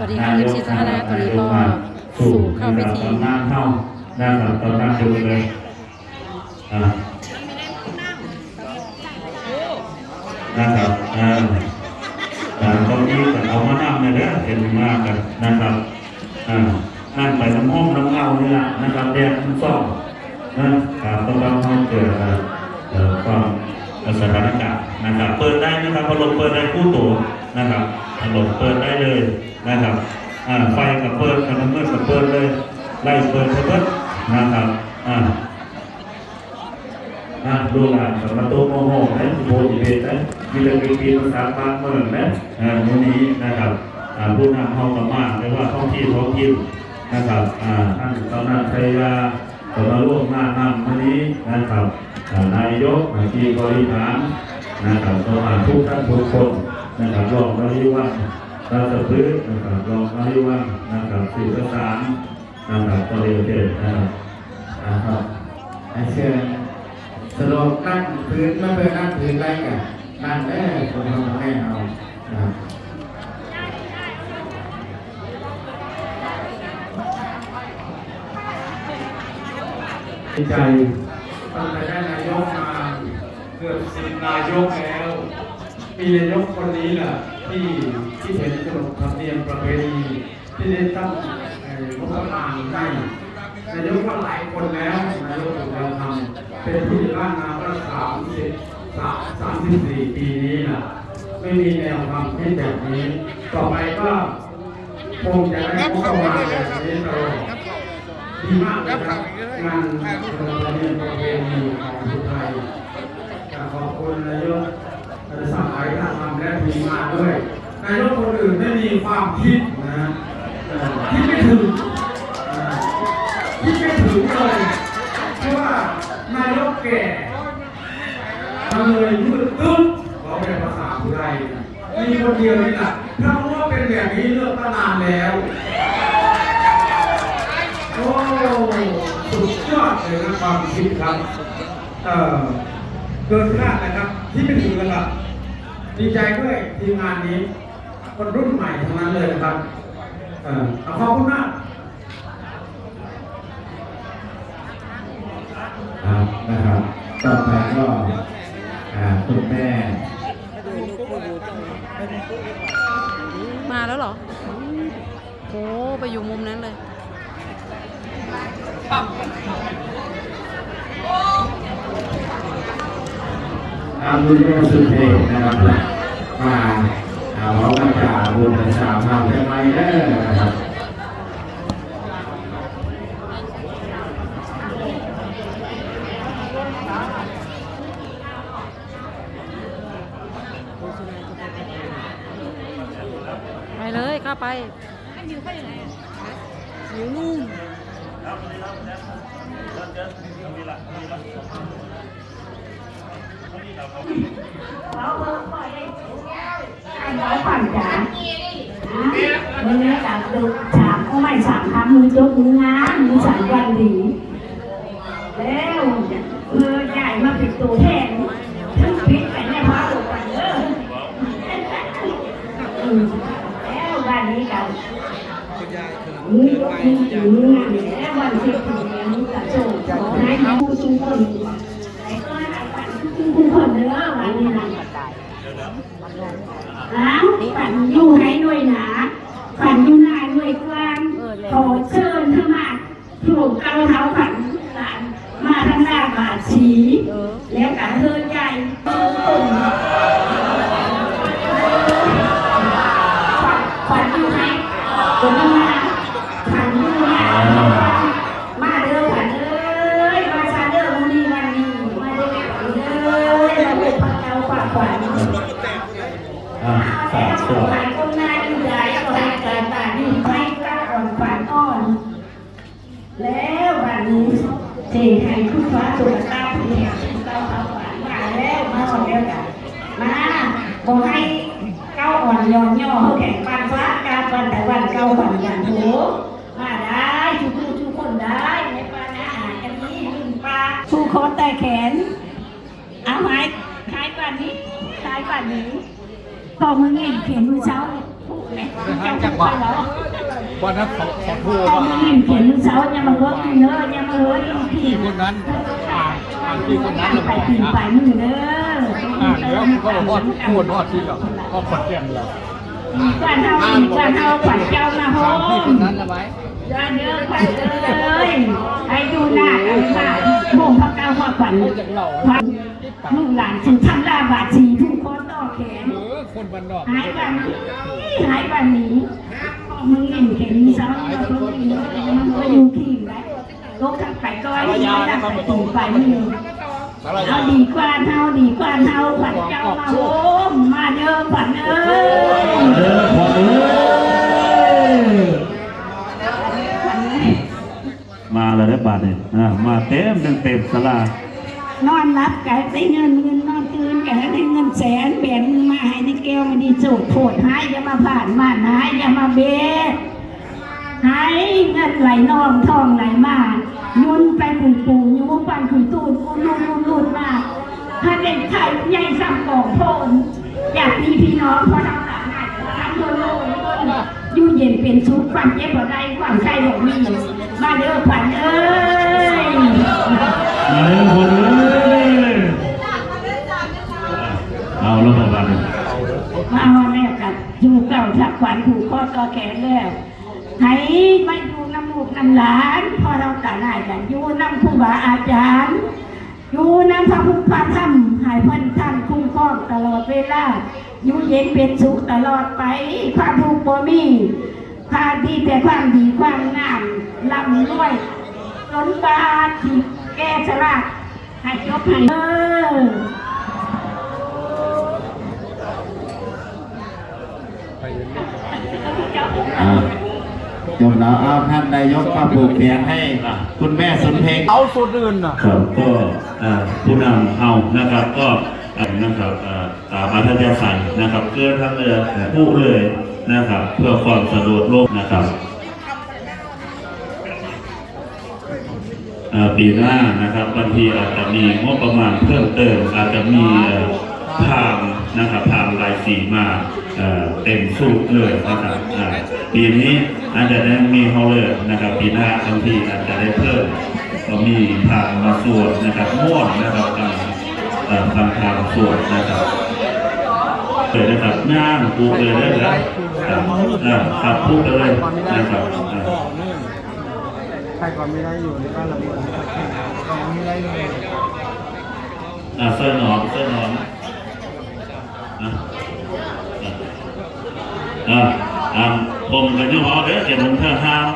สวัสดีค่ะยิปซีท่านนะคะตอนนี้ก็สู่เข้าพิธีตำนานเข้านะครับตำนานดูเลยอ่านะครับอ่าอ่าตรงนี้ก็เอามานั่งเนี่ยเด้อเห็นมากกันนะครับอ่านั่งไปน้ำห้องน้ำเงานี่ละนะครับแดดมันซ่อมนะครับต้องรับให้เกิดเอ่อเอ่อความสถานการณ์นะครับเปิดได้นะครับพัดลมเปิดได้คู่ตัวนะครับ พัดลมเปิดได้เลยนะครับไฟกับเปิดกับน้ำมืดกับเปิดเลย ไล่เปิดเปิดนะครับดูหลานกับประตูโมโหนะโบดีเบตนะมีเรื่องปีภาษาบางเมืองนะวันนี้นะครับผู้นำเฮากับมากเรียกว่าท้องที่ท้องถิ่นนะครับท่านกำนันชัยยาก็มาร่วมงานำวันนี้นะครับนายกอาชีบริหารนะครับก็มาทุกท่านทุกคน นะครับรองนายวันราชพฤกษ์นะครับรองนายวันนะครับสื่อสานนะครับก็เรียนเชิญนะครับนะครับให้เชิญสรุปนั่งพื้นไม่เป็นนั่งพื้นไรกันนั่งได้คนทำให้เอานะครับใจตั้งแต่ได้นายกมาเกือบสิบนายกแล้ว มีนายกคนนี้แหละที่ที่เห็นขนบธรรมเนียมประเพณีที่ได้ตั้งเอ่องบประมาณให้นายกก็หลายคนแล้วนายกถูกเราทำเป็นผู้ใหญ่บ้านมาก็สามสิบสามสามสิบสี่ปีนี้นะไม่มีแนวความคิดแบบนี้ ต่อไปก็คงจะได้งบประมาณแบบนี้ตลอดดีมากเลยครับงานโรงเรียนประเพณีของไทยขอบคุณนายก สั่งไว้ท่านทำและทีมาด้วยนายกคนอื่นไม่มีความคิดนะเอ่อคิดไม่ถึงเอ่อคิดไม่ถึงเลยเพราะว่านายกแก่ทำเลยมืดตึ๊บเขาเป็นภาษาไทยมีคนเดียวนี่แหละถ้ารู้ว่าเป็นแบบนี้เลือกตั้งนานแล้วโอ้สุดยอดเลยนะความคิดครับเออเกินคาดนะครับ ที่ไม่ถึงระดับดีใจด้วยทีมงานนี้ คนรุ่นใหม่ทั้งนั้นเลยนะครับเอ่อขอบคุณมากครับนะครับต่อไปก็คุณแม่มาแล้วเหรอโอ้ไปอยู่มุมนั้นเลย อาบุญโยสุเทพนะครับมาเอาเรามาจากบุญสามทำทำไมเด้อนะครับไปเลยเข้าไปอยู่นู่น หมอปั่นจ๋ามึงเนี่ยจับดูสามเอาไม่สามครั้งมึงจบมึงงานมึงสามวันดีแล้วเออใหญ่มาป็นตัวแทนทั้งพิษกันเนี่ยพาตัวกันเด้อแล้วบ้านนี้กันมึงยกมือถือมึงงานแล้ววันที่ถึงเนี่ยมึงจะโชว์ขอให้เขาทุกคนไอ้ก็ให้ปั่นทุกคนเด้อวันนี้นะ อ้าวฝั นอยู่ให้หน่วยหนาฝันอยู่หน้าหน่วยกลางขอเชิญเข้ามาถูกเกาเท้าฝันหลานมาทางหน้าบาดสีแล้วกะเฮินใหญ่ตุ่มฝันอยู่ไหนตัวนี้มาฝันอยู่หน้ามาเด้อฝันเอ้ยมาชาเด้อวันนี้วันนี้มาเด้อฝันเด้อมาเป็นพระเจ้าฝากฝัน อ่าสาธุ หลายคนน่าดีใจก็ให้การตาดีไม่กล้าอ่อนฝันอ่อน แล้ววันนี้เทให้คุณฟ้าสุขภาพดีเก้าเอาฝันมาแล้วมาหมดแล้วกันมาบอกให้เก้าอ่อนย่อนย่อเขาแข่งปันฟ้าการปันแต่วันเก้าฝันอย่างโหมาได้ทุกคนทุกคนได้ในปานอาหารกันนี้ลืมปลาชูคอแต่แขนเอาไม้คล้ายกว่านี้คล้ายกว่านี้พอมึงเห็นเขียนมือเช้าพูดเลยเจ้าจักว่าวั นนั้นเขาขอโทษพ่อว่ามึงยิ้มเห็นเสาอย่ามาเฮิร์ตเนื้ออย่ามาเฮิร์ตพี่ที่คนนั้นอ่านอ่านที่คนนั้นเราไปบอกตีนนะไปมือเด้ออ่านแล้วเขาบอกว่าปวดว่าที่เราก็ขอนแก่นเรามีการเท่ามีการเท่าขวัญเจ้ามาโฮตามที่มคนนั้นละไว้ยอดเยอะขวัญเลยให้ดูหน้ากันค่ะโมงพักเก้าหัวขวัญขวัญลูกหลานถึงทำลาบาดสีผู้คนต่อแขนเออคนบ้านนอกหายวันนี้หายวันนี้ มึงเห็นเห็นซ้ำแล้วมึงเห็นมันก็อยู่ที่ไหนโลกทั้งไปก็ไม่ได้ไปถึงไปมือเอาดีกว่าเท่าดีกว่าเท่าขวัญเจ้ามาโฮมมาเด้อขวัญเอ้ยเด้อขอเด้อขวัญเอ้ยมาแล้วได้บาทเนี่ยมาเต็มเต็มเต็มสลานอนรับแกได้เงินเงินนอน ตื่นแกได้เงินแสนแบนมึงมาให้ในแก้วมันดีสุดโผดหายอย่ามาผ่านมาหายอย่ามาเบ็ดหายเงินไหลนองทองไหลมายุนไปขุยปูยุนไปขุยตูนอุนลุนอุลุนมาถ้าเด็กไทยใหญ่สัมกองโพนอยากมีพี่น้องเพราะทำหลานหายทำโลโลอยู่เย็นเป็นสุขความเจ็บบ่ได้ความใครบ่มีมาเด้อขวัญเอ้ยมาเด้อขอเด้เอาแล้วบาทเนี่ย มาฮอดแล้วกับอยู่เก่าทักขวัญผูกคอต่อแขนแล้วให้มาอยู่น้ำลูกน้ำหลานพอเราต่างหายกันอยู่น้ำครูบาอาจารย์ อยู่น้ำพระพุทธธรรมหายพันท่านคุ้มครองตลอดเวลาอยู่เย็นเป็นสุขตลอดไปความทุกข์บ่มีพาดีแต่ความดีความงามลำรวยล้นบาทีแก้สลักให้จบให้เอออ่าจบแล้วเอาท่านนายกก็ผูกเพียงให้คุณแม่สุนเพลงเอาส่วนอื่นน่ะครับก็อ่าผู้นำเอานะครับก็อ่านะครับอ่าตามอัธยาศัยนะครับเกินทั้งเรือผู้เลยนะครับ เพื่อความสะดวกโลกนะครับอ่าปีหน้านะครับบางทีอาจจะมีงบประมาณเพิ่มเติมอาจจะมีเอ่อทางนะครับทางรายสีมา เต็มสูตรเลยนะครับปีนี้อาจจะได้มีเฮาเลยนะครับปีหน้าบางทีอาจจะได้เพิ่มก็มีทางมาสวดนะครับม่วนนะครับทางทางทางสวดนะครับเลยนะครับย่างปูเลยได้เลยครับครับพูดไปเลยนะครับใครก่อนไม่ได้อยู่ในบ้านเราก่อนไม่ได้เลยอ่าเสื้อหนอนเสื้อหนอนอะ อ่าอ่าผมกันยังหอเด้อเดี๋ยวผมเธอห้าม